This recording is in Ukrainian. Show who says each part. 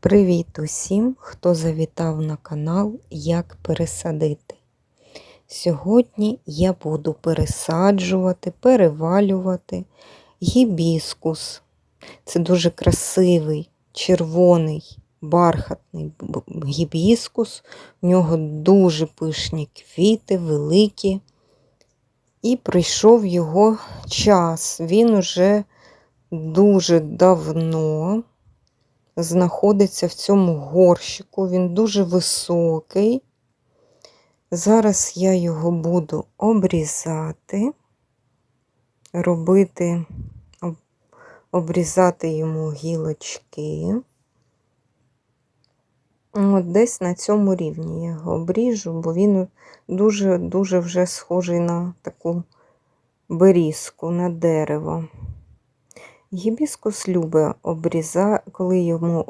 Speaker 1: Привіт усім, хто завітав на канал Як пересадити. Сьогодні я буду пересаджувати, перевалювати гібіскус. Це дуже красивий, червоний, бархатний гібіскус. У нього дуже пишні квіти, великі. І прийшов його час. Він уже дуже давно знаходиться в цьому горщику. Він дуже високий. Зараз я його буду обрізати, робити, обрізати йому гілочки. От десь на цьому рівні я його обріжу, бо він дуже-дуже вже схожий на таку берізку, на дерево. Гібіскус любить обріза, коли йому